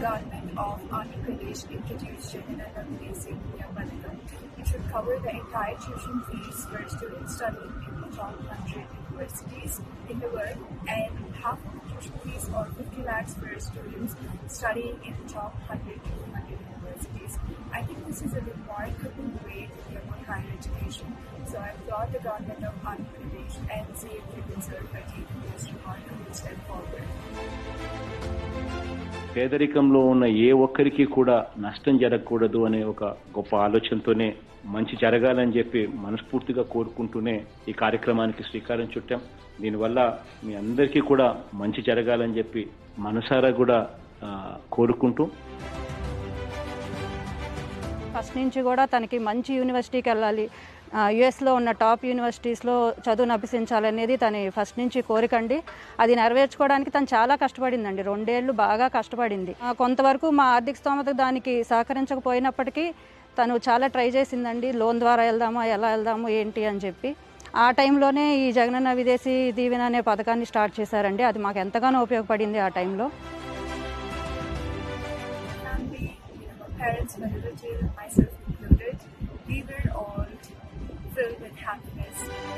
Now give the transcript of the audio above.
government of Andhra Pradesh introduced Basic Vidya Padakam, it should cover the entire tuition fees for students studying in the top 100 universities in the world and half of the tuition fees or 50 lakhs for students studying in the top 100 to 200 universities. I think this is a remarkable way to promote higher education. So I applaud the government of Andhra Pradesh and CA Civil Sir for taking this remarkable step forward. పేదరికంలో ఉన్న ఏ ఒక్కరికి కూడా నష్టం జరగకూడదు అనే ఒక గొప్ప ఆలోచనతోనే మంచి జరగాలని చెప్పి మనస్ఫూర్తిగా కోరుకుంటూనే ఈ కార్యక్రమానికి శ్రీకారం చుట్టాం. దీనివల్ల మీ అందరికీ కూడా మంచి జరగాలని చెప్పి మనసారా కూడా కోరుకుంటూ ఫస్ట్ నుంచి కూడా తనకి మంచి యూనివర్సిటీకి వెళ్ళాలి. యుఎస్లో ఉన్న టాప్ యూనివర్సిటీస్లో చదువును అభ్యసించాలనేది తన ఫస్ట్ నుంచి కోరికండి అది నెరవేర్చుకోవడానికి తను చాలా కష్టపడిందండి. రెండేళ్ళు బాగా కష్టపడింది. కొంతవరకు మా ఆర్థిక స్తోమత దానికి సహకరించకపోయినప్పటికీ తను చాలా ట్రై చేసిందండి. లోన్ ద్వారా వెళ్దామా ఎలా వెళ్దాము ఏంటి అని చెప్పి. ఆ టైంలోనే ఈ జగనన్న విదేశీ దీవెన అనే పథకాన్ని స్టార్ట్ చేశారండి. అది మాకు ఎంతగానో ఉపయోగపడింది ఆ టైంలో parents, my relatives, myself included, we were all filled with happiness